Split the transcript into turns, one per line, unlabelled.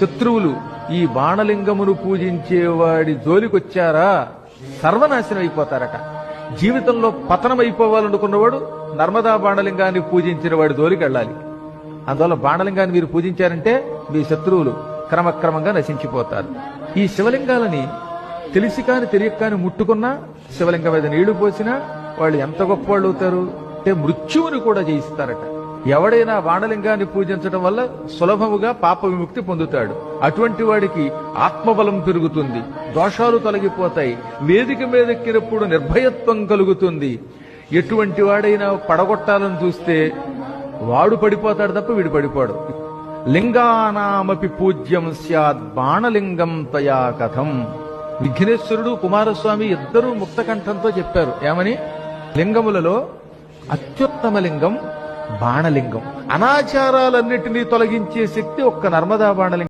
శత్రువులు ఈ బాణలింగమును పూజించేవాడి జోలికొచ్చారా? సర్వనాశనం అయిపోతారట. జీవితంలో పతనం అయిపోవాలనుకున్నవాడు నర్మదా బాణలింగాన్ని పూజించిన వాడి జోలికి వెళ్ళాలి. అందువల్ల బాణలింగాన్ని మీరు పూజించారంటే మీ శత్రువులు క్రమక్రమంగా నశించిపోతారు. ఈ శివలింగాలని తెలిసి కాని తెలియక కాని ముట్టుకున్నా శివలింగం మీద నీళ్ళు పోసినా వాళ్ళు ఎంత గొప్ప వాళ్ళు అవుతారు? అంటే మృత్యువుని కూడా జయిస్తారట. ఎవడైనా బాణలింగాన్ని పూజించడం వల్ల సులభముగా పాప విముక్తి పొందుతాడు. అటువంటి వాడికి ఆత్మబలం పెరుగుతుంది. దోషాలు తొలగిపోతాయి. వేదిక మీదెక్కినప్పుడు నిర్భయత్వం కలుగుతుంది. ఎటువంటి వాడైనా పడగొట్టాలని చూస్తే వాడు పడిపోతాడు తప్ప వీడు పడిపోడు. లింగానామపి పూజ్యం స్యాద్ బాణలింగం తయా కథం. విఘ్నేశ్వరుడు కుమారస్వామి ఇద్దరూ ముక్తకంఠంతో చెప్పారు. ఏమని? లింగములలో అత్యుత్తమ లింగం బాణలింగం. అనాచారాలన్నిటినీ తొలగించే శక్తి ఒక్క నర్మదా బాణలింగం